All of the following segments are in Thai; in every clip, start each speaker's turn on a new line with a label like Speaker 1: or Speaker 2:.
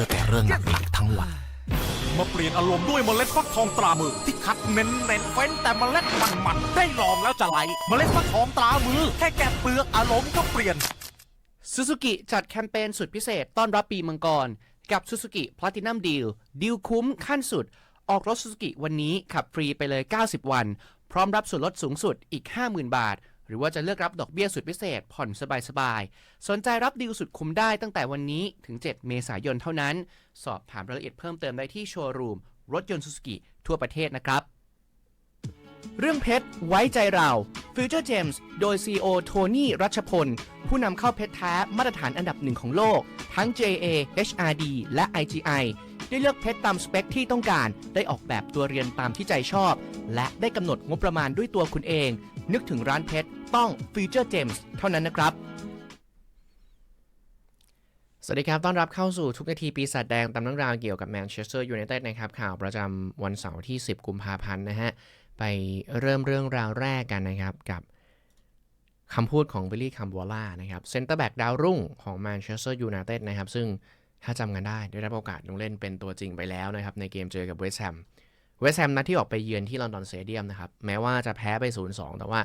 Speaker 1: อแต่เรื่องหนักๆทั้งวัน
Speaker 2: มาเปลี่ยนอารมณ์ด้วยเมล็ดฟักทองตรามือ ที่คัดเน้นเน้นๆเฟ้นแต่เมล็ดมันมันๆได้ลองแล้วจะไหล เมล็ดฟักทองตรามือ แค่แกะเปลือกอารมณ์ก็เปลี่ยน
Speaker 3: ซูซูกิจัดแคมเปญสุดพิเศษต้อนรับปีมังกร กับ Suzuki Platinum Deal ดีลคุ้มขั้นสุด ออกรถ Suzuki วันนี้ขับฟรีไปเลย 90 วัน พร้อมรับส่วนลดสูงสุดอีก 50,000 บาท หรือว่าจะเลือกรับดอกเบี้ยสุดพิเศษ ผ่อนสบายๆ สนใจรับดีลสุดคุ้มได้ตั้งแต่วันนี้ถึง 7 เมษายนเท่านั้น สอบถามรายละเอียดเพิ่มเติมได้ที่โชว์รูม รถยนต์ Suzuki ทั่วประเทศนะครับ เรื่องเพชรไว้ใจเรา Future Gems โดย CEO โทนี่รัชพล ผู้นำเข้าเพชรแท้มาตรฐานอันดับหนึ่งของโลก ทั้ง JA HRD และ IGI ได้เลือกเพชรตามสเปคที่ต้องการ ได้ออกแบบตัวเรียนตามที่ใจชอบ และได้กำหนดงบประมาณด้วยตัวคุณเอง นึกถึงร้านเพชร ต้อง Future Gems เท่านั้นนะครับ สวัสดีครับ ต้อนรับเข้าสู่ทุกนาทีปีศาจแดงตามเรื่องราวเกี่ยวกับแมนเชสเตอร์ยูไนเต็ดนะครับ ข่าวประจำวันเสาร์ที่ 10 กุมภาพันธ์นะฮะ ไปเริ่มเรื่องราวแรกกันนะครับกับคำพูดของวิลลี่คัมบัวล่านะครับเซนเตอร์แบ็กดาวรุ่งของแมนเชสเตอร์ยูไนเต็ดนะครับ ซึ่งถ้าจำกันได้ได้รับโอกาสลงเล่นเป็นตัวจริงไปแล้วนะครับ ในเกมเจอกับเวสต์แฮมเวสต์แฮมนัดที่ออกไปเยือนที่ลอนดอนสเตเดียมนะครับ แม้ว่าจะแพ้ไป 0-2 แต่ว่า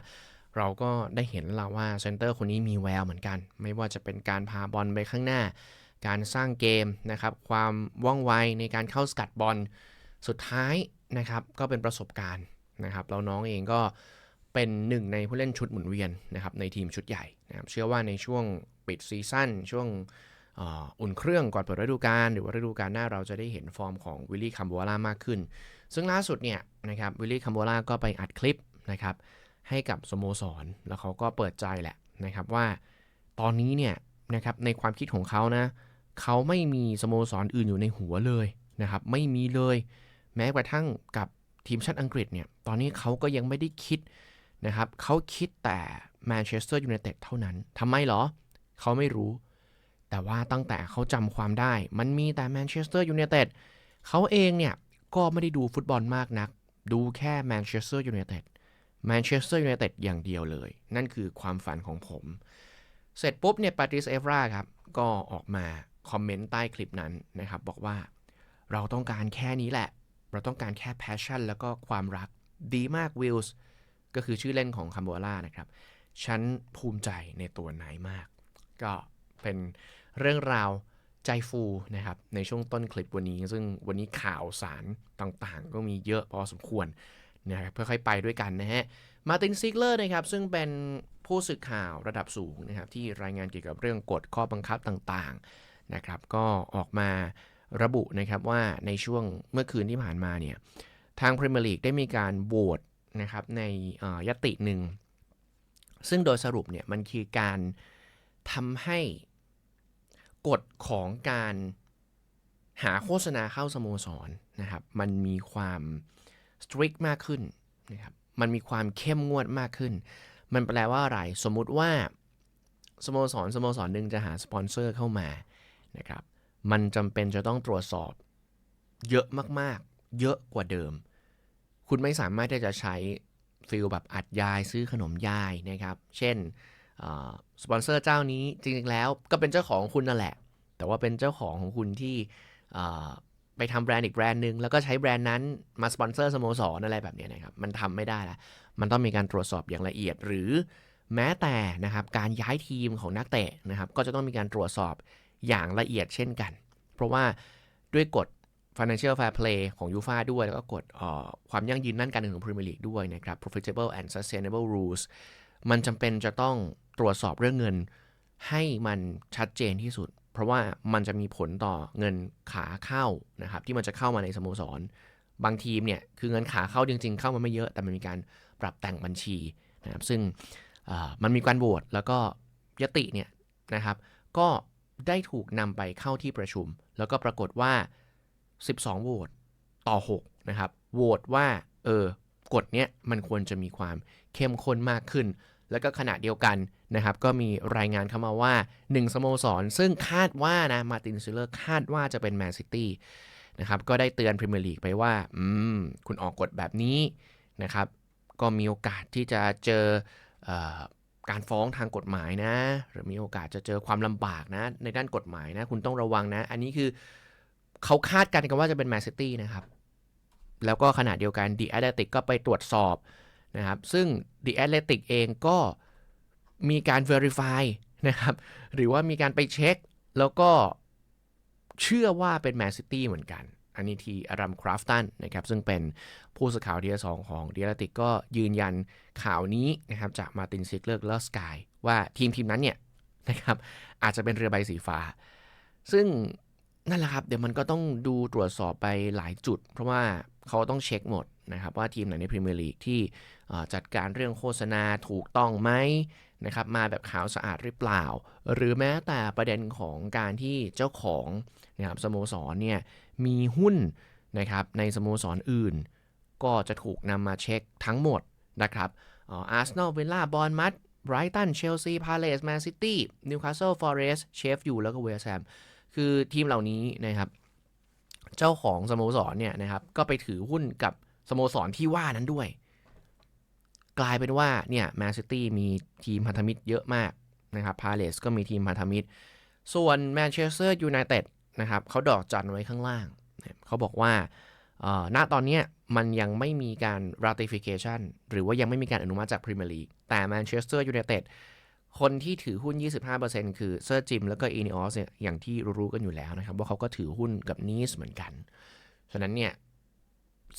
Speaker 3: เราก็ได้เห็นแล้วว่าเซนเตอร์คนนี้มีแววเหมือนกัน ไม่ว่าจะเป็นการพาบอลไปข้างหน้า การสร้างเกมนะครับ ความว่องไวในการเข้าสกัดบอล สุดท้ายนะครับก็เป็นประสบการณ์นะครับแล้วน้องเองก็เป็นหนึ่งในผู้เล่นชุดหมุนเวียนนะครับในทีมชุดใหญ่นะครับเชื่อว่าในช่วงปิดซีซั่นช่วงอุ่นเครื่องก่อนเปิดฤดูกาลหรือว่าฤดูกาลหน้าเราจะได้เห็นฟอร์มของวิลลี่คัมบัวล่ามากขึ้น ซึ่งล่าสุดเนี่ยนะครับวิลลี่คัมบัวล่าก็ไปอัดคลิปนะครับ ให้กับสโมสร แล้วเขาก็เปิดใจแหละนะครับว่าตอนนี้เนี่ยนะครับในความคิดของเขานะเขาไม่มีสโมสรอื่นอยู่ในหัวเลยนะครับไม่มีเลย แม้กระทั่งกับทีมชาติอังกฤษเนี่ยตอนนี้เขาก็ยังไม่ได้คิดนะครับเขาคิดแต่แมนเชสเตอร์ยูไนเต็ดเท่านั้นทำไมเหรอ เขาไม่รู้ แต่ว่าตั้งแต่เขาจำความได้ มันมีแต่แมนเชสเตอร์ยูไนเต็ดเขาเองเนี่ยก็ไม่ได้ดูฟุตบอลมากนัก ดูแค่แมนเชสเตอร์ยูไนเต็ด แมนเชสเตอร์ยูไนเต็ดอย่างเดียวเลย นั่นคือความฝันของผม เสร็จปุ๊บเนี่ยปาตริสเอฟราครับ ก็ออกมาคอมเมนต์ใต้คลิปนั้นนะครับ บอกว่าเราต้องการแค่นี้แหละ เราต้องการแค่ passion แล้วก็ความรักดีมากวิลส์ก็คือชื่อเล่นของคัมโบล่านะครับ ฉันภูมิใจในตัวนายมาก ก็เป็นเรื่องราวใจฟูนะครับ ในช่วงต้นคลิปวันนี้ ซึ่งวันนี้ข่าวสารต่างๆ ก็มีเยอะพอสมควร นะครับค่อยๆไปด้วยกันนะฮะมาตินซิกเลอร์นะครับซึ่งเป็นผู้สื่อข่าวระดับสูงนะครับที่รายงานเกี่ยวกับเรื่องกฎข้อบังคับต่างๆนะครับก็ออกมาระบุนะครับว่าในช่วงเมื่อคืนที่ผ่านมาเนี่ยทางพรีเมียร์ลีกได้มีการโหวตนะครับในยติหนึ่ง ซึ่งโดยสรุปเนี่ยมันคือการทำให้กฎของการหาโฆษณาเข้าสโมสรนะครับมันมีความ สตริกมากขึ้นนะครับมันมีความเข้มงวดมากขึ้น มันแปลว่าอะไร สมมุติว่าสโมสรสโมสรหนึ่งจะหาสปอนเซอร์เข้ามานะครับมันจำเป็นจะต้องตรวจสอบเยอะมากๆ เยอะกว่าเดิม คุณไม่สามารถที่จะใช้ฟิลแบบอัดยายซื้อขนมยายนะครับ เช่นสปอนเซอร์เจ้านี้จริงๆแล้วก็เป็นเจ้าของคุณนั่นแหละ แต่ว่าเป็นเจ้าของของคุณที่เไปทำแบรนด์อีกแบรนด์หนึ่งแล้วก็ใช้แบรนด์นั้นมาสปอนเซอร์สโมสรอะไรแบบนี้นะครับมันทำไม่ได้ละมันต้องมีการตรวจสอบอย่างละเอียด หรือแม้แต่นะครับการย้ายทีมของนักเตะนะครับก็จะต้องมีการตรวจสอบอย่างละเอียดเช่นกัน เพราะว่าด้วยกฎ Financial Fair Play ของยูฟาด้วย แล้วก็กฎความยั่งยืนด้านการเงินของพรีเมียร์ลีกด้วยนะครับ Profitable and Sustainable Rules มันจำเป็นจะต้องตรวจสอบเรื่องเงินให้มันชัดเจนที่สุด เพราะว่ามันจะมีผลต่อเงินขาเข้านะครับที่มันจะเข้ามาในสโมสร บางทีมเนี่ยคือเงินขาเข้าจริง ๆ เข้ามาไม่เยอะ แต่มันมีการปรับแต่งบัญชีนะครับซึ่งมันมีการโหวตแล้วก็ยติเนี่ยนะครับก็ได้ถูกนำไปเข้าที่ประชุม แล้วก็ปรากฏว่า 12 โหวตต่อ 6 นะครับ โหวตว่า เออกฎเนี้ยมันควรจะมีความเข้มข้นมากขึ้น แล้วก็ขณะเดียวกันนะครับก็มีรายงานเข้ามาว่า 1 สโมสร ซึ่งคาดว่านะมาตินซิลเลอร์คาดว่าจะเป็นแมนซิตี้นะครับก็ได้เตือนพรีเมียร์ลีกไปว่า อืม คุณออกกฎแบบนี้นะครับ ก็มีโอกาสที่จะเจอเออการฟ้องทางกฎหมายนะ หรือมีโอกาสจะเจอความลำบากนะ ในด้านกฎหมายนะ คุณต้องระวังนะ อันนี้คือเขาคาดกันกันว่าจะเป็นแมนซิตี้นะครับ แล้วก็ขณะเดียวกันดีแอตเลติกก็ไปตรวจสอบ นะครับ ซึ่งดีแอตเลติกเองก็มีการ Verify นะครับ หรือว่ามีการไปเช็ค แล้วก็เชื่อว่าเป็นแมนซิตี้เหมือนกัน อันนี้ทีอารัมคราฟตันนะครับ ซึ่งเป็นผู้สื่อข่าวทีสองของเดีแอตเลติกก็ยืนยันข่าวนี้นะครับ จากมาตินซิกเลอร์เลอสกายว่าทีมทีมนั้นเนี่ยนะครับ อาจจะเป็นเรือใบสีฟ้า ซึ่งนั่นแหละครับ เดี๋ยวมันก็ต้องดูตรวจสอบไปหลายจุด เพราะว่า เขาต้องเช็คหมดนะครับว่าทีมไหนในพรีเมียร์ลีกที่จัดการเรื่องโฆษณาถูกต้องไหมนะครับมาแบบขาวสะอาดหรือเปล่า หรือแม้แต่ประเด็นของการที่เจ้าของนะครับสโมสรเนี่ยมีหุ้นนะครับในสโมสรอื่น ก็จะถูกนำมาเช็คทั้งหมดนะครับอาร์เซนอลเวลล่าบอลมัดไบรตันเชลซีพาเลสแมนซิตี้นิวคาสเซิลฟอเรสต์เชฟยูแล้วก็เวสต์แฮมคือทีมเหล่านี้นะครับ เจ้าของสโมสรเนี่ยนะครับก็ไปถือหุ้นกับสโมสรที่ว่านั้นด้วย กลายเป็นว่าเนี่ยแมนซิตี้มีทีมพันธมิตรเยอะมากนะครับพาเลสก็มีทีมพันธมิตร ส่วนแมนเชสเตอร์ยูไนเต็ดนะครับเขาดอกจันไว้ข้างล่าง เขาบอกว่าเอ่อณตอนนี้มันยังไม่มีการ ratification หรือว่ายังไม่มีการอนุมัติจากพรีเมียร์ลีกแต่แมนเชสเตอร์ยูไนเต็ด คนที่ถือหุ้น 25%คือเซอร์จิมแล้วก็อีนิออสเนี่ยอย่างที่รู้ๆกันอยู่แล้วนะครับ ว่าเขาก็ถือหุ้นกับนีสเหมือนกัน ฉะนั้นเนี่ย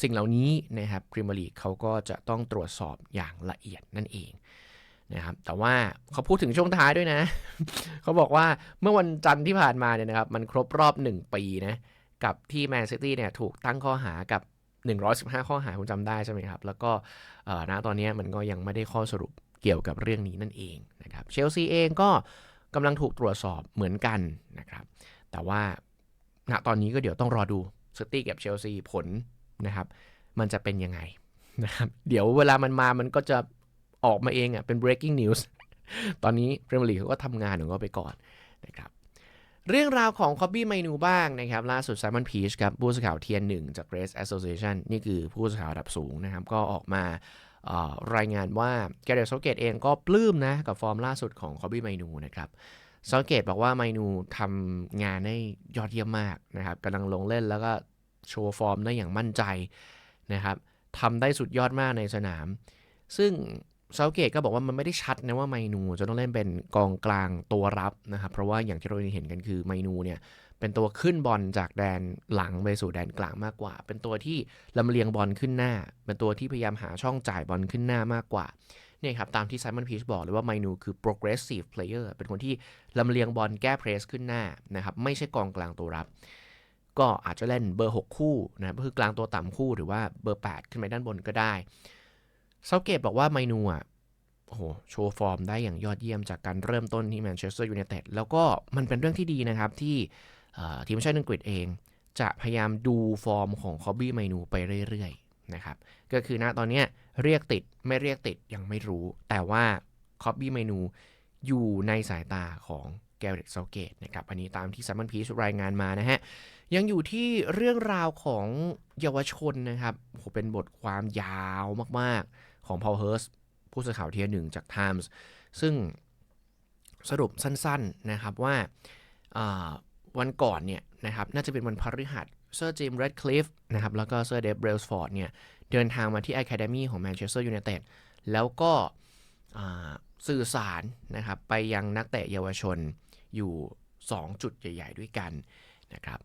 Speaker 3: สิ่งเหล่านี้นะครับพรีเมียร์ลีกเขาก็จะต้องตรวจสอบอย่างละเอียดนั่นเองนะครับแต่ว่าเขาพูดถึงช่วงท้ายด้วยนะ เขาบอกว่าเมื่อวันจันทร์ที่ผ่านมาเนี่ยนะครับ มันครบรอบ 1 ปีนะกับที่แมนซิตี้เนี่ยถูกตั้งข้อหากับ 115 ข้อหาคุณจำได้ใช่ไหมครับ แล้วก็ณตอนนี้มันก็ยังไม่ได้ข้อสรุป เกี่ยวกับเรื่องนี้นั่นเองนะครับเชลซีเองก็กำลังถูกตรวจสอบเหมือนกันนะครับแต่ว่าณตอนนี้ก็เดี๋ยวต้องรอดูซิตี้กับเชลซีผลนะครับมันจะเป็นยังไงนะครับเดี๋ยวเวลามันมามันก็จะออกมาเองอะเป็น breaking news ตอนนี้พรีเมียร์ลีกเขาก็ทำงานของเขาไปก่อนนะครับเรื่องราวของคอบบี้ไมนูบ้างนะครับ ล่าสุดไซมอนพีชครับผู้สื่อข่าวเทียนหนึ่งจาก Press Association นี่คือผู้สื่อข่าวระดับสูงนะครับ ก็ออกมา รายงานว่าแกเรตโซเกตเองก็ปลื้มนะกับฟอร์มล่าสุดของคอบบี้ไมนูนะครับโซเกตบอกว่าไมนูทำงานได้ยอดเยี่ยมมากนะครับกำลังลงเล่นแล้วก็โชว์ฟอร์มได้อย่างมั่นใจนะครับทำได้สุดยอดมากในสนาม ซึ่งเซาเกตก็บอกว่ามันไม่ได้ชัดนะว่าไมนูจะต้องเล่นเป็นกองกลางตัวรับนะครับ เพราะว่าอย่างที่เราเห็นกันคือไมนูเนี่ย เป็นตัวขึ้นบอลจากแดนหลังไปสู่แดนกลางมากกว่า เป็นตัวที่ลำเลียงบอลขึ้นหน้า เป็นตัวที่พยายามหาช่องจ่ายบอลขึ้นหน้ามากกว่าเนี่ยครับตามที่ไซมอนพีชบอกเลยว่าไมนูคือ progressive player เป็นคนที่ลำเลียงบอลแก้เพรสขึ้นหน้านะครับไม่ใช่กองกลางตัวรับ ก็อาจจะเล่นเบอร์ 6 คู่นะก็คือกลางตัวต่ำคู่หรือว่าเบอร์ 8 ขึ้นไปด้านบนก็ได้เซาเกตบอกว่าไมนูอะโอ้โหโชว์ฟอร์มได้อย่างยอดเยี่ยมจากการเริ่มต้นที่แมนเชสเตอร์ยูไนเต็ดแล้วก็มันเป็นเรื่องที่ดีนะครับที่ ทีมชาติอังกฤษเอง จะพยายามดูฟอร์มของคอบบี้ไมนูไปเรื่อยๆนะครับก็คือณตอนนี้เรียกติดไม่เรียกติดยังไม่รู้ แต่ว่าคอบบี้ไมนูอยู่ในสายตาของแกเรตเซาเกตนะครับอันนี้ตามที่ซัมมอนพีชรายงานมานะฮะ ยังอยู่ที่เรื่องราวของเยาวชนนะครับโหเป็นบทความยาวมากๆของพอลเฮิร์สผู้สื่อข่าวเทียหนึ่งจาก Times ซึ่งสรุปสั้นๆนะครับว่าอ่า วันก่อนเนี่ยนะครับน่าจะเป็นวันพฤหัสเซอร์จิมเรดคลิฟนะครับแล้วก็เซอร์เดฟเบลส์ฟอร์ดเนี่ยเดินทางมาที่ Academy ของแมนเชสเตอร์ยูไนเต็ดแล้วก็สื่อสารนะครับไปยังนักเตะเยาวชนอยู่ 2 จุดใหญ่ ๆ ด้วยกันนะครับ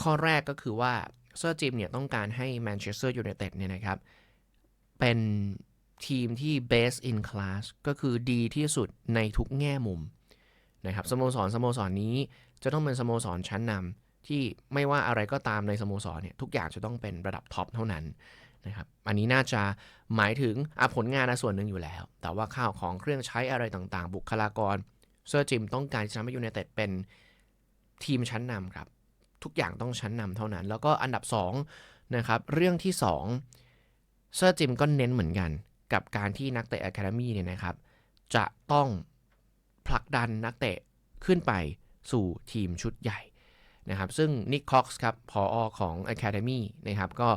Speaker 3: ข้อแรกก็คือว่าเซอร์จิมเนี่ยต้องการให้แมนเชสเตอร์ยูไนเต็ดเนี่ยนะครับเป็นทีมที่ best in class ก็คือดีที่สุดในทุกแง่มุมนะครับสโมสรสโมสรนี้ จะต้องเป็นสโมสรชั้นนำที่ไม่ว่าอะไรก็ตามในสโมสรเนี่ยทุกอย่างจะต้องเป็นระดับท็อปเท่านั้นนะครับอันนี้น่าจะหมายถึงผลงานนะส่วนหนึ่งอยู่แล้ว แต่ว่าข้าวของเครื่องใช้อะไรต่างๆ บุคลากรเซอร์จิมต้องการที่จะทำให้ยูไนเต็ดเป็นทีมชั้นนำครับ ทุกอย่างต้องชั้นนำเท่านั้น แล้วก็อันดับ2นะครับเรื่องที่2เซอร์จิมก็เน้นเหมือนกัน กับการที่นักเตะอะคาเดมี่เนี่ยนะครับ จะต้องผลักดันนักเตะขึ้นไป สู่ทีมชุดใหญ่นะครับซึ่งนิกคอกส์ครับพออของ Academy นะครับก็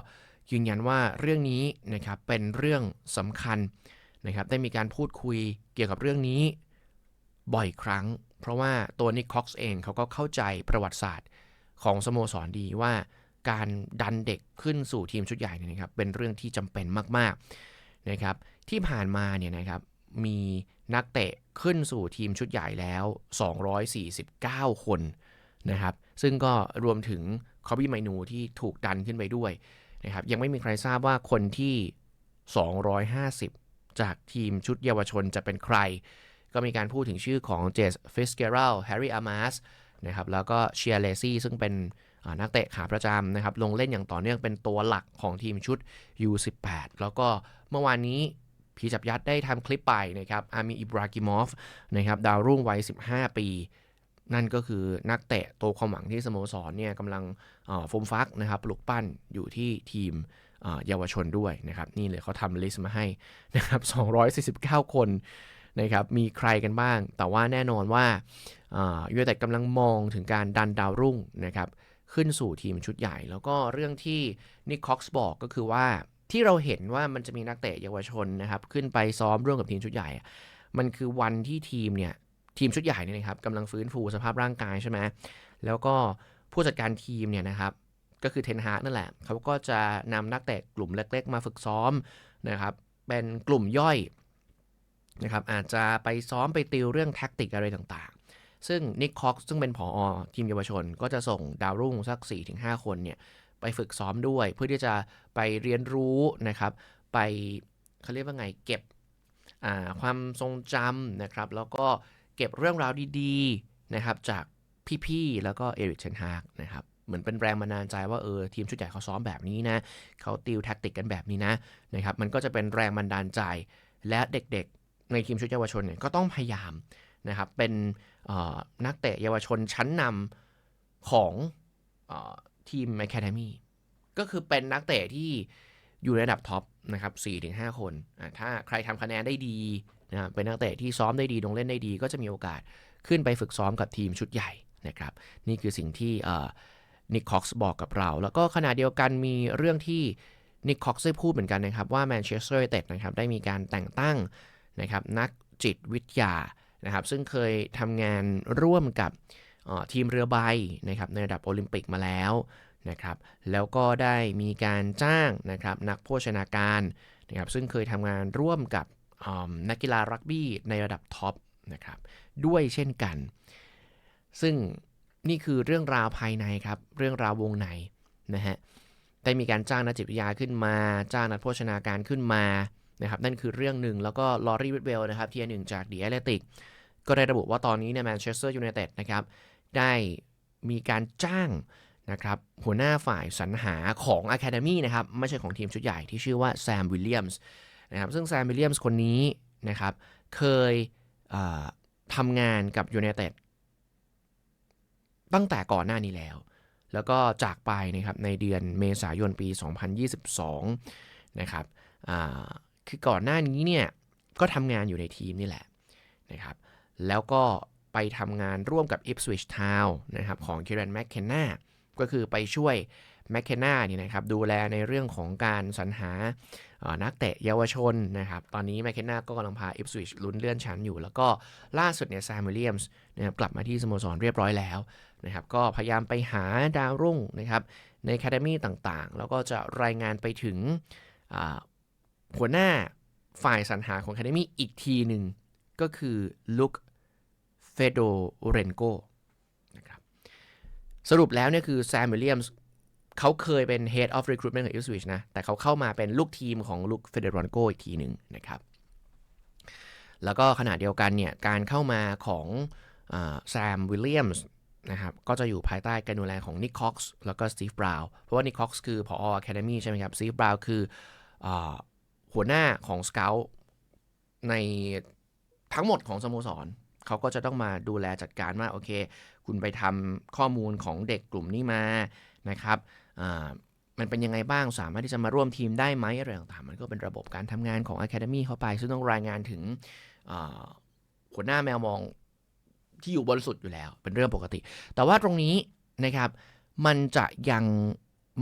Speaker 3: ยืนยันว่าเรื่องนี้นะครับเป็นเรื่องสำคัญนะครับได้มีการพูดคุยเกี่ยวกับเรื่องนี้บ่อยครั้ง เพราะว่าตัวนิกคอกส์เองเขาก็เข้าใจประวัติศาสตร์ของสโมสรดีว่าการดันเด็กขึ้นสู่ทีมชุดใหญ่เนี่ยนะครับเป็นเรื่องที่จำเป็นมากๆนะครับที่ผ่านมาเนี่ยนะครับมีนักเตะ ขึ้นสู่ทีมชุดใหญ่แล้ว 249 คนนะครับ ซึ่งก็รวมถึงคอบี้ไมนูที่ถูกดันขึ้นไปด้วยนะครับ ยังไม่มีใครทราบว่าคนที่ 250 จากทีมชุดเยาวชนจะเป็นใคร ก็มีการพูดถึงชื่อของเจสฟิสเกรัลแฮร์รี่อามาสนะครับ แล้วก็เชียร์เลซี่ซึ่งเป็นนักเตะขาประจำนะครับ ลงเล่นอย่างต่อเนื่องเป็นตัวหลักของทีมชุด U18 แล้วก็เมื่อวานนี้ พีจับยัดได้ทำคลิปไปนะครับอามีอิบรากิมอฟนะครับดาวรุ่งวัย 15 ปี นั่นก็คือนักเตะตัวความหวังที่สโมสรเนี่ยกำลังเอ่อฟูมฟักนะครับปลุกปั้นอยู่ที่ทีมเยาวชนด้วยนะครับ นี่เลยเขาทำลิสต์มาให้นะครับ 249 คนนะครับมีใครกันบ้าง แต่ว่าแน่นอนว่ายูเนเต็ดกำลังมองถึงการดันดาวรุ่งนะครับขึ้นสู่ทีมชุดใหญ่ แล้วก็เรื่องที่นิคค็อกซ์บอกก็คือว่า ที่เราเห็นว่ามันจะมีนักเตะเยาวชนนะครับขึ้นไปซ้อมร่วมกับทีมชุดใหญ่ มันคือวันที่ทีมเนี่ยทีมชุดใหญ่เนี่ยนะครับกำลังฟื้นฟูสภาพร่างกายใช่ไหมแล้วก็ผู้จัดการทีมเนี่ยนะครับก็คือเทนฮาร์นั่นแหละเขาก็จะนำนักเตะกลุ่มเล็ก ๆ มาฝึกซ้อมนะครับเป็นกลุ่มย่อยนะครับอาจจะไปซ้อมไปติวเรื่องแท็กติกอะไรต่างๆ ซึ่งนิคค็อกซึ่งเป็นผออทีมเยาวชน ก็จะส่งดาวรุ่งสัก 4-5 คนเนี่ย ไปฝึกซ้อมด้วย เพื่อที่จะไปเรียนรู้นะครับ ไปเขาเรียกว่าไงเก็บความทรงจำนะครับ แล้วก็เก็บเรื่องราวดีๆนะครับ จากพี่ๆแล้วก็เอริกเชนฮากนะครับเหมือนเป็นแรงบันดาลใจว่าเออทีมชุดใหญ่เขาซ้อมแบบนี้นะเขาติวแท็กติกกันแบบนี้นะนะครับ มันก็จะเป็นแรงบันดาลใจและเด็กๆ ในทีมชุดเยาวชนเนี่ยก็ต้องพยายามนะครับเป็นออนักเตะเยาวชนชั้นนำของ ทีม Academy ก็คือเป็นนักเตะที่อยู่ในระดับท็อปนะครับ4-5 คนอะถ้าใครทำคะแนนได้ดีนะเป็นนักเตะที่ซ้อมได้ดีลงเล่นได้ดี ก็จะมีโอกาสขึ้นไปฝึกซ้อมกับทีมชุดใหญ่นะครับนี่คือสิ่งที่นิคค็อกซ์บอกกับเรา แล้วก็ขณะเดียวกันมีเรื่องที่นิคค็อกซ์ได้พูดเหมือนกันนะครับ ว่าแมนเชสเตอร์ยูไนเต็ดนะครับได้มีการแต่งตั้งนะครับนักจิตวิทยานะครับซึ่งเคยทำงานร่วมกับ ทีมเรือใบนะครับในระดับโอลิมปิกมาแล้วนะครับแล้วก็ได้มีการจ้างนะครับนักโภชนาการนะครับซึ่งเคยทำงานร่วมกับนักกีฬารักบี้ในระดับท็อปนะครับด้วยเช่นกัน ซึ่งนี่คือเรื่องราวภายในครับ เรื่องราววงในนะฮะได้มีการจ้างนักจิตวิทยาขึ้นมา จ้างนักโภชนาการขึ้นมานะครับนั่นคือเรื่องหนึ่งแล้วก็ลอรี่วิดเวลนะครับทียร์หนึ่งจากดีแอตเลติกก็ได้ระบุว่าตอนนี้เนี่ยแมนเชสเตอร์ยูไนเต็ดนะครับ ได้มีการจ้างนะครับหัวหน้าฝ่ายสรรหาของ Academy นะครับไม่ใช่ของทีมชุดใหญ่ที่ชื่อว่าแซมวิลเลียมส์นะครับซึ่งแซมวิลเลียมส์คนนี้นะครับเคยเทำงานกับยูไนเต็ดตั้งแต่ก่อนหน้านี้แล้ว แล้วก็จากไปนะครับในเดือนเมษายนปี 2022 นะครับคือก่อนหน้านี้เนี่ยก็ทำงานอยู่ในทีมนี่แหละนะครับแล้วก็ ไปทำงานร่วมกับ Ipswich Town นะครับของ k ค r a n McKenna ก็คือไปช่วย McKenna เนี่ยนะครับดูแลในเรื่องของการสรรหานักเตะเยาวชนนะครับตอนนี้ McKenna ก็กำลังพา Ipswich ลุ้นเลื่อนชั้นอยู่ แล้วก็ล่าสุดเนี่ย Sam Williams นะครับกลับมาที่สโมสรเรียบร้อยแล้วนะครับก็พยายามไปหาดาวรุ่งนะครับใน Academy ต่างๆ แล้วก็จะรายงานไปถึงหัวหน้าฝ่ายสรรหาของ Academy อีกทีหนึ่งก็คือลุค โดเรนโกนะครับสรุปแล้วเนี่ยคือแซมวิลเลียมส์เขาเคยเป็น Head of Recruitment ของ Ipswich นะ แต่เขาเข้ามาเป็นลูกทีมของลุคเฟเดรอนโกอีกทีหนึ่งนะครับ แล้วก็ขณะเดียวกันเนี่ย การเข้ามาของแซมวิลเลียมส์นะครับ ก็จะอยู่ภายใต้การดูแลของนิคค็อกซ์แล้วก็สตีฟบราวน์เพราะว่านิคค็อกซ์คือพอ Academy ใช่ไหมครับสตีฟบราวน์คืออหัวหน้าของสเกลในทั้งหมดของสโมสร เขาก็จะต้องมาดูแลจัดการว่าโอเค คุณไปทำข้อมูลของเด็กกลุ่มนี้มานะครับมันเป็นยังไงบ้างสามารถที่จะมาร่วมทีมได้ไหมอะไรต่างๆมันก็เป็นระบบการทำงานของ Academy เข้าไป ซึ่งต้องรายงานถึงหัวหน้าแมวมองที่อยู่บนสุดอยู่แล้ว เป็นเรื่องปกติ แต่ว่าตรงนี้นะครับ มันจะยัง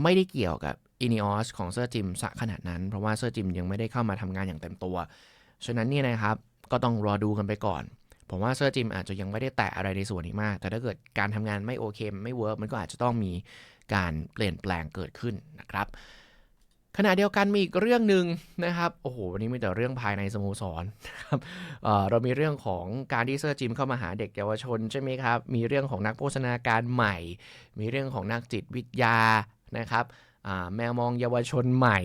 Speaker 3: ไม่ได้เกี่ยวกับอินิออสของเซอร์จิมสะขนาดนั้น เพราะว่าเซอร์จิมยังไม่ได้เข้ามาทำงานอย่างเต็มตัว ฉะนั้นนี่นะครับ ก็ต้องรอดูกันไปก่อน ผมว่าเซอร์จิมอาจจะยังไม่ได้แตะอะไรในส่วนนี้มาก แต่ถ้าเกิดการทำงานไม่โอเค ไม่เวิร์กมันก็อาจจะต้องมีการเปลี่ยนแปลงเกิดขึ้นนะครับ ขณะเดียวกันมีอีกเรื่องหนึ่งนะครับ โอ้โห วันนี้มีแต่เรื่องภายในสโมสรนะครับเเรามีเรื่องของการที่เซอร์จิมเข้ามาหาเด็กเยาวชนใช่ไหมครับ มีเรื่องของนักโภชนาการใหม่ มีเรื่องของนักจิตวิทยานะครับแมวมองเยาวชนใหม่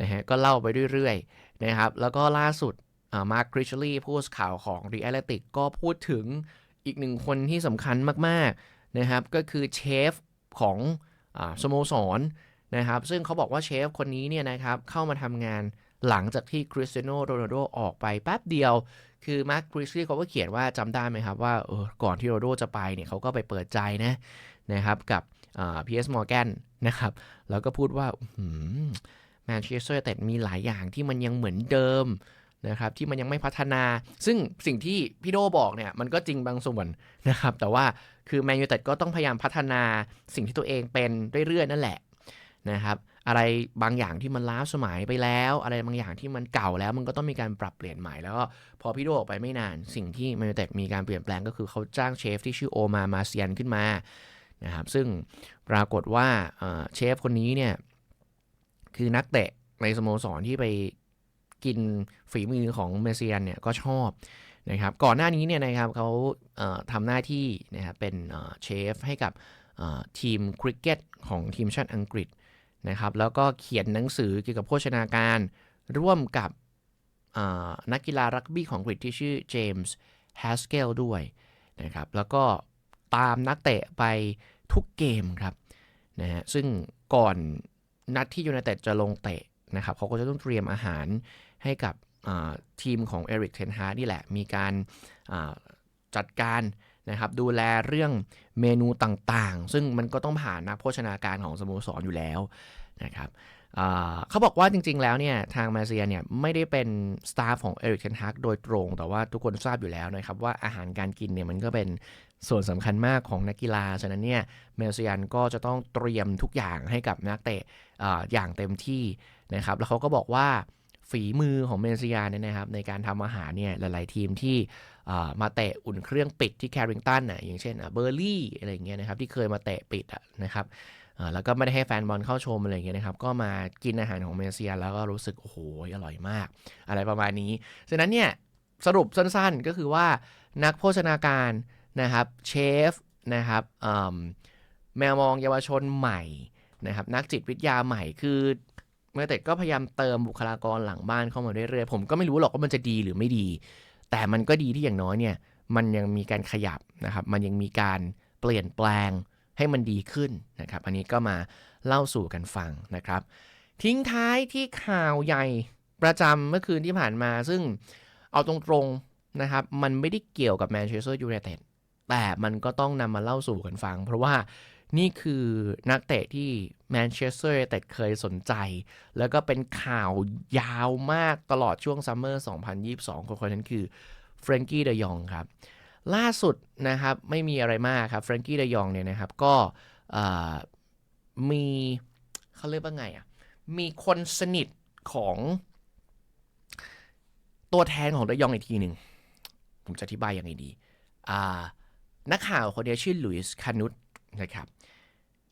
Speaker 3: นะฮะ ก็เล่าไปเรื่อยๆนะครับ แล้วก็ล่าสุด มาร์คคริชลี่ผู้สข่าวของ The Athletic ก็พูดถึงอีกหนึ่งคนที่สำคัญมากๆนะครับก็คือเชฟของอสโมสรนะครับซึ่งเขาบอกว่าเชฟคนนี้เนี่ยนะครับเข้ามาทำงานหลังจากที่คริสเตียโนโรนัลโดออกไปแป๊บเดียว คือมาร์คคริสลี่เขาก็เขียนว่าจำได้ไหมครับว่าออก่อนที่โรนัลโดจะไปเนี่ยเขาก็ไปเปิดใจนะนะครับกับพีเอสมอร์แกนนะครับแล้วก็พูดว่าแมนเชสเตอร์แต่มีหลายอย่างที่มันยังเหมือนเดิม นะครับที่มันยังไม่พัฒนา ซึ่งสิ่งที่พี่โดบอกเนี่ยมันก็จริงบางส่วนนะครับ แต่ว่าคือแมนยูเต็ดก็ต้องพยายามพัฒนาสิ่งที่ตัวเองเป็นเรื่อยๆนั่นแหละนะครับ อะไรบางอย่างที่มันล้าสมัยไปแล้ว อะไรบางอย่างที่มันเก่าแล้วมันก็ต้องมีการปรับเปลี่ยนใหม่แล้วก็พอพี่โดออกไปไม่นานสิ่งที่แมนยูเต็ดมีการเปลี่ยนแปลงก็คือเขาจ้างเชฟที่ชื่อโอมามาเซียนขึ้นมานะครับซึ่งปรากฏว่าเอ่อเชฟคนนี้เนี่ยคือนักเตะในสโมสรที่ไป กินฝีมือของเมเซียนเนี่ยก็ชอบนะครับก่อนหน้านี้เนี่ยนะครับเขาทำหน้าที่นะครับเป็นเชฟให้กับทีมคริกเก็ตของทีมชาติอังกฤษนะครับแล้วก็เขียนหนังสือเกี่ยวกับโภชนาการร่วมกับนักกีฬารักบี้ของอังกฤษที่ชื่อเจมส์แฮสเกลด้วยนะครับแล้วก็ตามนักเตะไปทุกเกมครับนะฮะซึ่งก่อนนัดที่ยูไนเต็ดจะลงเตะนะครับเขาก็จะต้องเตรียมอาหาร ให้กับทีมของเอริกเทนฮาร์นี่แหละ มีการจัดการนะครับดูแลเรื่องเมนูต่างๆ ซึ่งมันก็ต้องผ่านนักโภชนาการของสโมสรอยู่แล้วนะครับเขาบอกว่าจริงๆ แล้วเนี่ยทางมาเซียเนี่ยไม่ได้เป็นสตาฟของเอริกเทนฮากโดยตรง แต่ว่าทุกคนทราบอยู่แล้วนะครับว่าอาหารการกินเนี่ยมันก็เป็นส่วนสำคัญมากของนักกีฬา ฉะนั้นเนี่ยเมลเซียนก็จะต้องเตรียมทุกอย่างให้กับนักเตะออย่างเต็มที่นะครับ แล้วเขาก็บอกว่า ฝีมือของเมลเซียเนี่ยนะครับในการทำอาหารเนี่ยหลาย ๆ ทีมที่มาเตะอุ่นเครื่องปิดที่แคริงตันน่ะอย่างเช่นเบอร์ลี่อะไรอย่างเงี้ยนะครับที่เคยมาเตะปิดะนะครับแล้วก็ไม่ได้ให้แฟนบอลเข้าชมอะไรอย่างเงี้ยนะครับ ก็มากินอาหารของเมเซียแล้วก็รู้สึก โอ้โห อร่อยมาก อะไรประมาณนี้ ฉะนั้นเนี่ย สรุปสั้นๆ ก็คือว่านักโภชนาการนะครับเชฟนะครับแมวมองเยาวชนใหม่นะครับนักจิตวิทยาใหม่คือ เมื่อเต็ดก็พยายามเติมบุคลากรหลังบ้านเข้ามาเรื่อยๆ ผมก็ไม่รู้หรอกว่ามันจะดีหรือไม่ดี แต่มันก็ดีที่อย่างน้อยเนี่ย มันยังมีการขยับนะครับ มันยังมีการเปลี่ยนแปลงให้มันดีขึ้นนะครับ อันนี้ก็มาเล่าสู่กันฟังนะครับ ทิ้งท้ายที่ข่าวใหญ่ประจำเมื่อคืนที่ผ่านมา ซึ่งเอาตรงๆนะครับ มันไม่ได้เกี่ยวกับแมนเชสเตอร์ยูไนเต็ดแต่มันก็ต้องนำมาเล่าสู่กันฟัง เพราะว่า นี่คือนักเตะที่แมนเชสเตอร์ยูไนเต็ดเคยสนใจ แล้วก็เป็นข่าวยาวมากตลอดช่วงซัมเมอร์ 2022 คนคนนั้นคือเฟรนกี้เดยองครับ ล่าสุดนะครับไม่มีอะไรมากครับเฟรนกี้เดยองเนี่ยนะครับก็มีเขาเรียกว่าไงอะ มีคนสนิทของตัวแทนของเดยองอีกทีหนึ่ง ผมจะอธิบายยังไงดีอ่านักข่าวคนนี้ชื่อลุยส์คานุตนะครับ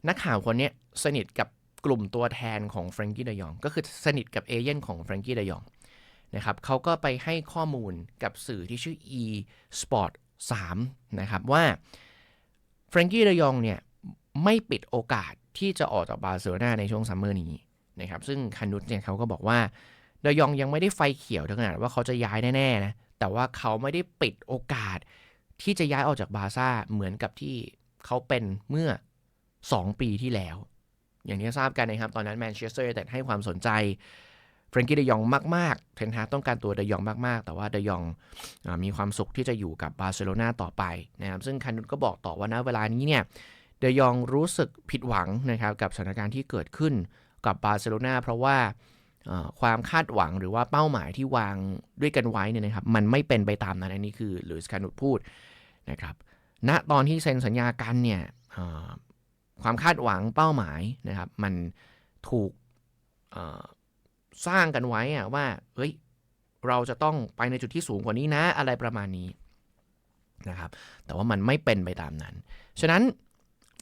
Speaker 3: นักข่าวคนนี้สนิทกับกลุ่มตัวแทนของเฟรนกี้เดยอง ก็คือสนิทกับเอเย่นของเฟรนกี้เดยองนะครับเขาก็ไปให้ข้อมูลกับสื่อที่ชื่อ e sport 3นะครับว่าเฟรนกี้เดยองเนี่ยไม่ปิดโอกาสที่จะออกจากบาร์เซโลนาในช่วงซัมเมอร์นี้นะครับซึ่งคานุตเนี่ยเขาก็บอกว่าเดยองยังไม่ได้ไฟเขียวถึงขนาดว่าเขาจะย้ายแน่ๆนะแต่ว่าเขาไม่ได้ปิดโอกาสที่จะย้ายออกจากบาร์ซ่าเหมือนกับที่เขาเป็นเมื่อ 2 ปีที่แล้ว อย่างที่ทราบกันนะครับ ตอนนั้นแมนเชสเตอร์ยูไนเต็ดให้ความสนใจเฟรนกี้เดยองมาก ๆ เทนฮาต้องการตัวเดยองมาก ๆ แต่ว่าเดยองมีความสุขที่จะอยู่กับบาร์เซโลนาต่อไปนะครับ ซึ่งคันนุตก็บอกต่อว่าณเวลานี้เนี่ย เดยองรู้สึกผิดหวังนะครับกับสถานการณ์ที่เกิดขึ้นกับบาร์เซโลนาเพราะว่าความคาดหวังหรือว่าเป้าหมายที่วางด้วยกันไว้เนี่ยนะครับ มันไม่เป็นไปตามนั้นอันนี้คือหลุยส์คานุตพูดนะครับ ณ ตอนที่เซ็นสัญญากันเนี่ย ความคาดหวังเป้าหมายนะครับ มันถูกสร้างกันไว้อะว่าเฮ้ยเราจะต้องไปในจุดที่สูงกว่านี้นะ อะไรประมาณนี้นะครับแต่ว่ามันไม่เป็นไปตามนั้น ฉะนั้น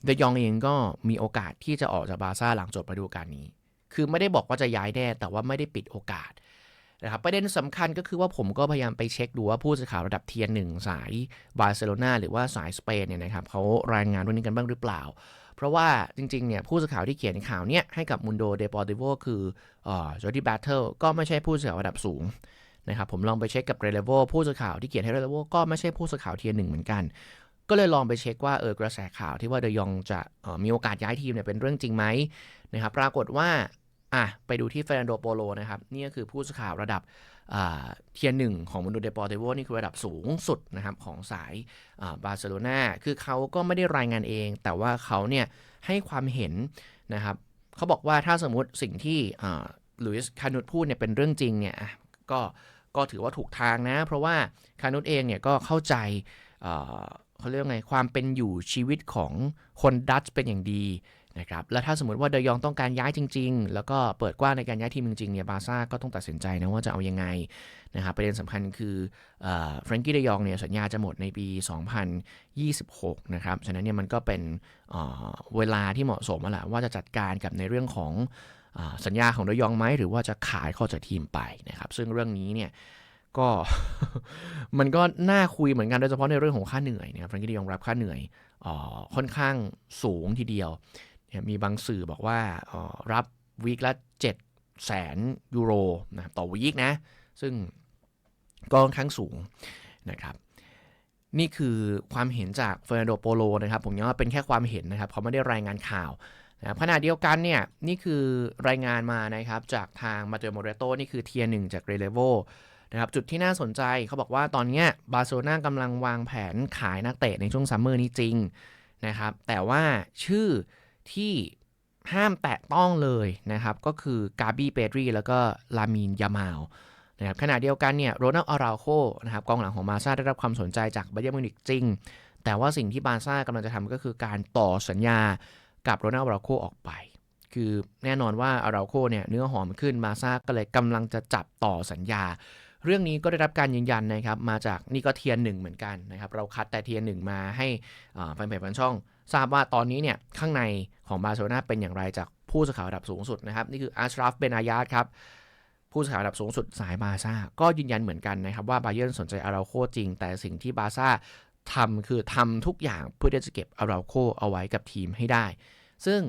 Speaker 3: เดยองเองก็มีโอกาสที่จะออกจากบาร์ซ่าหลังจบฤดูกาลนี้ คือไม่ได้บอกว่าจะย้ายแน่แต่ว่าไม่ได้ปิดโอกาสนะครับประเด็นสำคัญก็คือว่าผมก็พยายามไปเช็คดูว่าผู้สื่อข่าวระดับเทียร์หนึ่งสายบาร์เซโลนาหรือว่าสายสเปนเนี่ยนะครับเขารายงานเรื่องนี้กันบ้างหรือเปล่า เพราะว่าจริงๆเนี่ยผู้สื่อข่าวที่เขียนข่าวเนี้ยให้กับมุนโดเดปอร์ติโวคือจอร์ดี้แบทเทิลก็ไม่ใช่ผู้สื่อข่าวระดับสูงนะครับผมลองไปเช็คกับเรเลโวผู้สื่อข่าวที่เขียนให้เรเลโวก็ไม่ใช่ผู้สื่อข่าวเทียร์หนึ่งเหมือนกัน ก็เลยลองไปเช็คว่าเออกระแสข่าวที่ว่าเดยองจะออมีโอกาสย้ายทีมเนี่ยเป็นเรื่องจริงไหมนะครับปรากฏว่า อะไปดูที่เฟรนโดโปโลนะครับ นี่ก็คือผู้สื่อข่าวระดับเทียร์หนึ่งของมุนโดเดปอร์ติโวนี่คือระดับสูงสุดนะครับของสายบาร์เซโลนาคือเขาก็ไม่ได้รายงานเอง แต่ว่าเขาเนี่ยให้ความเห็นนะครับเขาบอกว่าถ้าสมมุติสิ่งที่ลุยส์คานุตพูดเนี่ยเป็นเรื่องจริงเนี่ยก็ก็ถือว่าถูกทางนะ เพราะว่าคานุตเองเนี่ยก็เข้าใจเขาเรียกไงความเป็นอยู่ชีวิตของคนดัตช์เป็นอย่างดี นะครับและถ้าสมมติว่าเดยองต้องการย้ายจริง ๆ แล้วก็เปิดกว้างในการย้ายทีมจริงๆเนี่ยบาซ่าก็ต้องตัดสินใจนะว่าจะเอายังไงนะครับประเด็นสำคัญคือเฟรงกี้เดยองเนี่ยสัญญาจะหมดในปี 2026 นะครับฉะนั้นเนี่ยมันก็เป็นเเวลาที่เหมาะสมแล้วแหละว่าจะจัดการกับในเรื่องของสัญญาของเดยองไหมหรือว่าจะขายข้าจากทีมไปนะครับซึ่งเรื่องนี้เนี่ยก็มันก็น่าคุยเหมือนกันโดยเฉพาะในเรื่องของค่าเหนื่อยนะครับแฟรงกี้เดยองรับค่าเหนื่อยค่อนข้างสูงทีเดียว มีบางสื่อบอกว่ารับวีคละ7แสนยูโรนะต่อวีคนะ ซึ่งก็ค่อนข้างสูงนะครับนี่คือความเห็นจากเฟอร์นันโดโปโลนะครับ ผมย้ำว่าเป็นแค่ความเห็นนะครับเขาไม่ได้รายงานข่าวนะขณะเดียวกันเนี่ยนี่คือรายงานมานะครับจากทางมาเตโมเรโตนี่คือเทียร์หนึ่งจากเรเลโวนะครับจุดที่น่าสนใจเขาบอกว่าตอนนี้บาร์เซโลนากำลังวางแผนขายนักเตะในช่วงซัมเมอร์นี้จริงนะครับแต่ว่าชื่อ ที่ห้ามแตะต้องเลยนะครับ ก็คือกาบี้เปรีแล้วก็ลามีนยามาลนะครับขณะเดียวกันเนี่ยโรนัลอาราโคนะครับกองหลังของบาซาได้รับความสนใจจากบาเยอร์มิวนิกจริง แต่ว่าสิ่งที่บาซ่ากำลังจะทำก็คือการต่อสัญญากับโรนัลอาราโคออกไป คือแน่นอนว่าอาราโคเนี่ยเนื้อหอมขึ้นบาซาก็เลยกำลังจะจับต่อสัญญา เรื่องนี้ก็ได้รับการยืนยันนะครับมาจากนี่ก็เทียนหนึ่งเหมือนกันนะครับเราคัดแต่เทียนหนึ่งมาให้แฟนเพจแฟนช่อง ทราบว่าตอนนี้เนี่ยข้างในของบาร์เซโลนาเป็นอย่างไรจากผู้สื่อข่าวระดับสูงสุดนะครับนี่คืออาชราฟเบนอายาดครับผู้สื่อข่าวระดับสูงสุดสายบาซ่าก็ยืนยันเหมือนกันนะครับว่าบาเยอร์สนใจอาราโคจริง แต่สิ่งที่บาซ่าทำคือทำทุกอย่างเพื่อที่จะเก็บอาราโคเอาไว้กับทีมให้ได้ ซึ่ง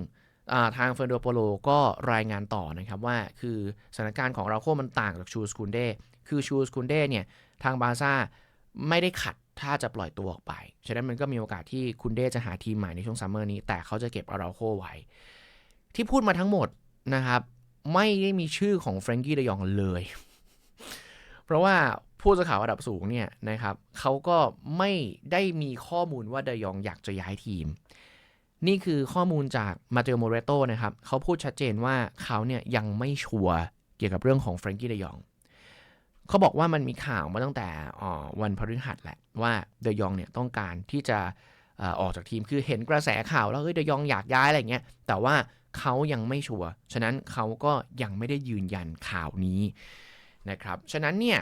Speaker 3: ทางเฟอร์โดโปโลก็รายงานต่อนะครับว่าคือสถานการณ์ของอาราโคมันต่างจากชูสคุนเด คือชูสคุนเด้เนี่ยทางบาซ่าไม่ได้ขัดถ้าจะปล่อยตัวออกไป ฉะนั้นมันก็มีโอกาสที่คุณเด้จะหาทีมใหม่ในช่วงซัมเมอร์นี้ แต่เขาจะเก็บอาราโคไว้ ที่พูดมาทั้งหมดนะครับ ไม่ได้มีชื่อของเฟรงกี้เดยองเลย เพราะว่าผู้สื่อข่าวระดับสูงเนี่ยนะครับเขาก็ไม่ได้มีข้อมูลว่าเดยองอยากจะย้ายทีม นี่คือข้อมูลจากมาเตโอโมเรโตนะครับเขาพูดชัดเจนว่าเขาเนี่ยยังไม่ชัวร์เกี่ยวกับเรื่องของเฟรงกี้เดยอง เขาบอกว่ามันมีข่าวมาตั้งแต่วันพฤหัสแหละว่าเดยองเนี่ยต้องการที่จะออกจากทีมคือเห็นกระแสข่าวแล้วเฮ้ยเดยองอยากย้ายอะไรเงี้ยแต่ว่าเขายังไม่ชัวร์ฉะนั้นเขาก็ยังไม่ได้ยืนยันข่าวนี้นะครับฉะนั้นเนี่ย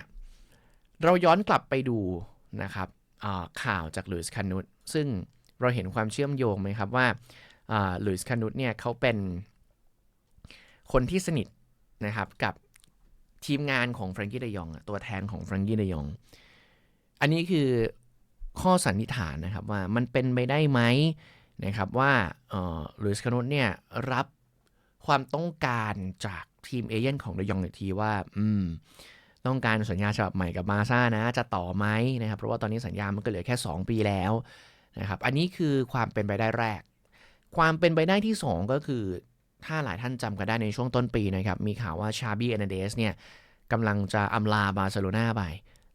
Speaker 3: เราย้อนกลับไปดูนะครับข่าวจากลุยส์คานุตซึ่งเราเห็นความเชื่อมโยงไหมครับว่าลุยส์คานุตเนี่ยเขาเป็นคนที่สนิทนะครับกับ ทีมงานของแฟรงกี้เดยองตัวแทนของแฟรงกี้เดยอง อันนี้คือข้อสันนิษฐานนะครับว่ามันเป็นไปได้ไหมนะครับว่าลุยส์คานุเนี่ยรับความต้องการจากทีมเอเย่นของเดยองอีกทีว่าอืมต้องการสัญญาฉบับใหม่กับมาซ่านะ จะต่อไหมนะครับ เพราะว่าตอนนี้สัญญามันก็เหลือแค่ 2 ปีแล้วนะครับ อันนี้คือความเป็นไปได้แรก ความเป็นไปได้ที่ 2 ก็คือ ถ้าหลายท่านจำกันได้ในช่วงต้นปีนะครับ มีข่าวว่าชาบีเอเนเดสเนี่ยกำลังจะอำลาบาร์เซโลนาไป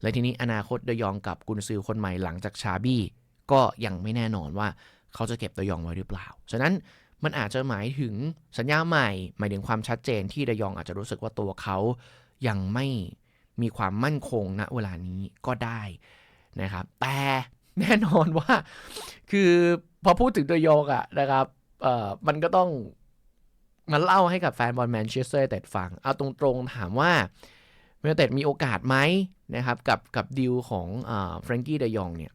Speaker 3: และทีนี้อนาคตเดยองกับกุนซือคนใหม่หลังจากชาบีก็ยังไม่แน่นอนว่าเขาจะเก็บเดยองไว้หรือเปล่า ฉะนั้นมันอาจจะหมายถึงสัญญาใหม่ หมายถึงความชัดเจนที่เดยองอาจจะรู้สึกว่าตัวเขายังไม่มีความมั่นคงณเวลานี้ก็ได้นะครับ แต่แน่นอนว่า คือพอพูดถึงเดยองอะนะครับมันก็ต้อง มาเล่าให้กับแฟนบอลแมนเชสเตอร์เต็ดฟัง เอาตรงๆถามว่าแมนเต็ดมีโอกาสไหมนะครับกับกับดิวของเฟรงกี้เดยองเนี่ย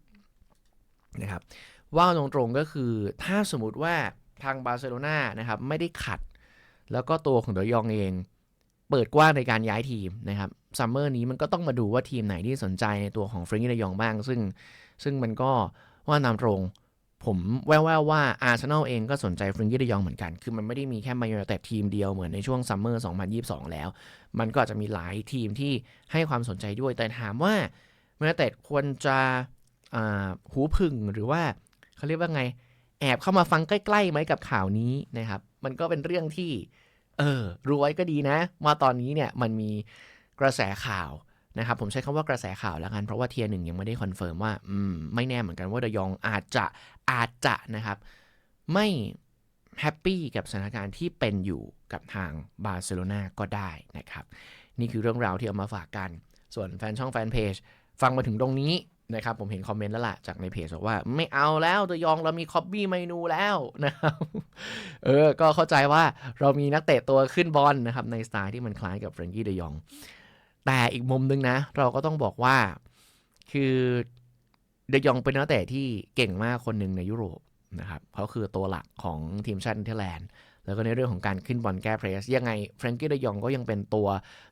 Speaker 3: นะครับว่าตรงๆก็คือถ้าสมมติว่าทางบาร์เซโลนานะครับไม่ได้ขัด แล้วก็ตัวของเดยองเอง เปิดกว้างในการย้ายทีมนะครับซัมเมอร์นี้มันก็ต้องมาดูว่าทีมไหนที่สนใจในตัวของเฟรนกี้เดยองบ้าง ซึ่งซึ่งมันก็ว่าตามตรง ผมแว่วๆว่าอาร์เซนอลเองก็สนใจฟรนกี้ดยองเหมือนกัน คือมันไม่ได้มีแค่มายูไนเต็ดทีมเดียวเหมือนในช่วงซัมเมอร์ 2022 แล้ว มันก็อาจจะมีหลายทีมที่ให้ความสนใจด้วย แต่ถามว่ามายูไนเต็ดควรจะหูพึ่งหรือว่าเขาเรียกว่าไง แอบเข้ามาฟังใกล้ๆไหมกับข่าวนี้นะครับ มันก็เป็นเรื่องที่ เออรู้ไว้ก็ดีนะ ว่าตอนนี้เนี่ยมันมีกระแสข่าวนะครับผมใช้คำว่ากระแสข่าวแล้วกัน เพราะว่าเทียร์หนึ่งยังไม่ได้คอนเฟิร์มว่า อืม ไม่แน่เหมือนกันว่าเดยองอาจจะ อาจจะนะครับ ไม่แฮปปี้กับสถานการณ์ที่เป็นอยู่กับทางบาร์เซโลนาก็ได้นะครับ นี่คือเรื่องราวที่เอามาฝากกัน ส่วนแฟนช่องแฟนเพจฟังมาถึงตรงนี้นะครับ ผมเห็นคอมเมนต์แล้วล่ะ จากในเพจบอกว่าไม่เอาแล้วเดยองเรามีคอบบี้เมนูแล้วนะครับเออ ก็เข้าใจว่าเรามีนักเตะตัวขึ้นบอลนะครับ ในสไตล์ที่มันคล้ายกับเฟรนกี้เดยอง แต่อีกมุมนึงนะ เราก็ต้องบอกว่า คือ เดยองเป็นนักเตะที่เก่งมากคนหนึ่งในยุโรปนะครับเขาคือตัวหลักของทีมชาติเนเธอร์แลนด์ แล้วก็ในเรื่องของการขึ้นบอลแก้เพรส ยังไงเฟรนกี้เดยองก็ยังเป็นตัว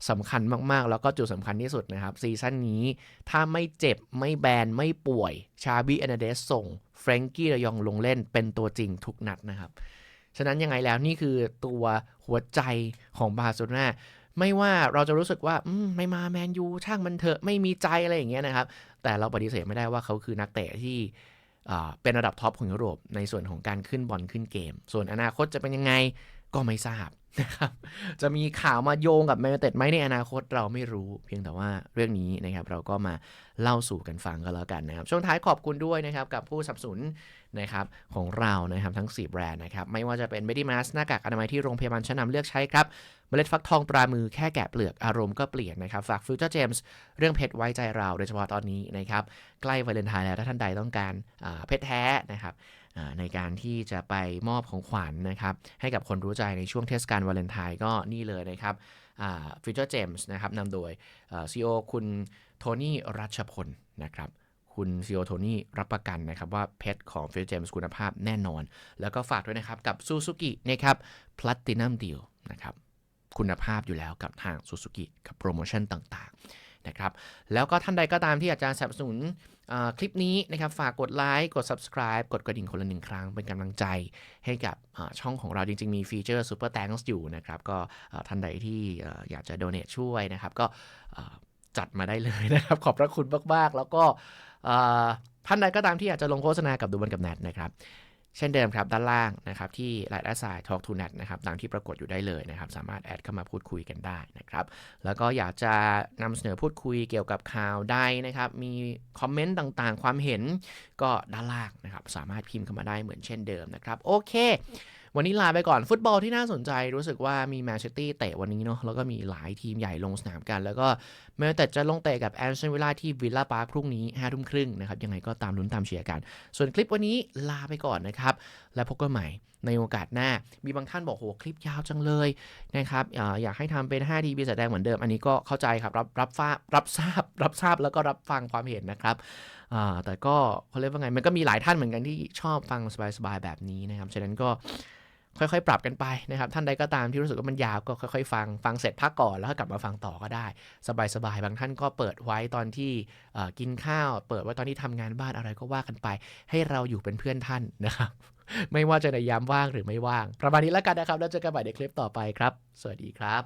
Speaker 3: สำคัญมากๆ แล้วก็จุดสำคัญที่สุดนะครับ ซีซั่นนี้ถ้าไม่เจ็บไม่แบน ไม่ป่วย ชาบีแอนเดสส่งเฟรนกี้เดยองลงเล่นเป็นตัวจริงทุกนัดนะครับ ฉะนั้นยังไงแล้วนี่คือตัวหัวใจของบาร์เซโลนาไม่ว่าเราจะรู้สึกว่าไม่มาแมนยูช่างมันเถอะไม่มีใจอะไรอย่างเงี้ยนะครับ แต่เราปฏิเสธไม่ได้ว่าเขาคือนักเตะที่เป็นระดับท็อปของยุโรปในส่วนของการขึ้นบอลขึ้นเกม ส่วนอนาคตจะเป็นยังไงก็ไม่ทราบนะครับ จะมีข่าวมาโยงกับแมนเต็ดไหมในอนาคตเราไม่รู้ เพียงแต่ว่าเรื่องนี้นะครับเราก็มาเล่าสู่กันฟังกันแล้วกันนะครับ ช่วงท้ายขอบคุณด้วยนะครับกับผู้สนับสนุนนะครับของเรานะครับทั้ง 4 แบรนด์นะครับไม่ว่าจะเป็น m e d i m a s หน้ากากอนามัยที่โรงพยาบาลชั้นนำเลือกใช้ครับเมล็ดฟักทองตรามือแค่แกะเปลือกอารมณ์ก็เปลี่ยนนะครับ ฝาก Future James เรื่องเพชรไว้ใจเราโดยเฉพาะตอนนี้นะครับ ใกล้วาเลนไทน์แล้วถ้าท่านใดต้องการเพชรแท้นะครับในการที่จะไปมอบของขวัญนะครับ ให้กับคนรู้ใจในช่วงเทศกาลวาเลนไทน์ก็นี่เลยนะครับอ่า Future James นะครับนำโดยซีอีโอคุณโทนี่รัชพลนะครับคุณซีโอโทนี่รับประกันนะครับ ว่าเพชรของ Future James คุณภาพแน่นอน แล้วก็ฝากด้วยนะครับ กับ Suzuki นะครับ Platinum Deal นะครับ คุณภาพอยู่แล้วกับทาง Suzuki กับโปรโมชั่นต่างๆนะครับแล้วก็ท่านใดก็ตามที่อยากจะสนับสนุนคลิปนี้นะครับฝากกดไลค์กด subscribe กดกระดิ่งคนละหนึ่งครั้งเป็นกำลังใจให้กับช่องของเราจริง ๆ มีฟีเจอร์ Super Thanks อยู่นะครับก็ท่านใดที่อยากจะ donate ช่วยนะครับก็จัดมาได้เลยนะครับ ขอบพระคุณมาก ๆ แล้วก็ท่านใดก็ตามที่อยากจะลงโฆษณากับดูบันกับแนทนะครับ เช่นเดิมครับด้านล่างนะครับที่ Line แอสไซ Talk to Net นะครับตามที่ปรากฏอยู่ได้เลยนะครับ สามารถแอดเข้ามาพูดคุยกันได้นะครับ แล้วก็อยากจะนำเสนอพูดคุยเกี่ยวกับข่าวใดนะครับ มีคอมเมนต์ต่างๆ ความเห็นก็ด้านล่างนะครับ สามารถพิมพ์เข้ามาได้เหมือนเช่นเดิมนะครับ โอเค วันนี้ลาไปก่อนฟุตบอลที่น่าสนใจรู้สึกว่ามีแมนเชสเตอร์เตะวันนี้เนาะแล้วก็มีหลายทีมใหญ่ลงสนามกัน แล้วก็แม้แต่จะลงเตะกับแอนเซนวิลล่าที่วิลล่าพาร์คพรุ่งนี้ห้าทุ่มครึ่งนะครับยังไงก็ตามลุ้นตามเชียร์กัน ส่วนคลิปวันนี้ลาไปก่อนนะครับแล้วพบกันใหม่ในโอกาสหน้า มีบางท่านบอกโหคลิปยาวจังเลยนะครับออยากให้ทำเป็น5ทีปีแสดงเหมือนเดิม อันนี้ก็เข้าใจครับ รับรับทราบรับทราบ รับทราบแล้วก็รับฟังความเห็นนะครับแต่ก็เขาเรียกว่าไง มันก็มีหลายท่านเหมือนกันที่ชอบฟังสบายๆแบบนี้นะครับ ฉะนั้นก็ ค่อยๆ ปรับกันไปนะครับ ท่านใดก็ตามที่รู้สึกว่ามันยาวก็ค่อยๆ ฟัง ฟังเสร็จพักก่อนแล้วก็กลับมาฟังต่อก็ได้ สบายๆ บางท่านก็เปิดไว้ตอนที่กินข้าว เปิดไว้ตอนที่ทำงานบ้านอะไรก็ว่ากันไป ให้เราอยู่เป็นเพื่อนท่านนะครับ ไม่ว่าจะในยามว่างหรือไม่ว่าง ประมาณนี้แล้วกันนะครับ แล้วเจอกันใหม่ในคลิปต่อไปครับ สวัสดีครับ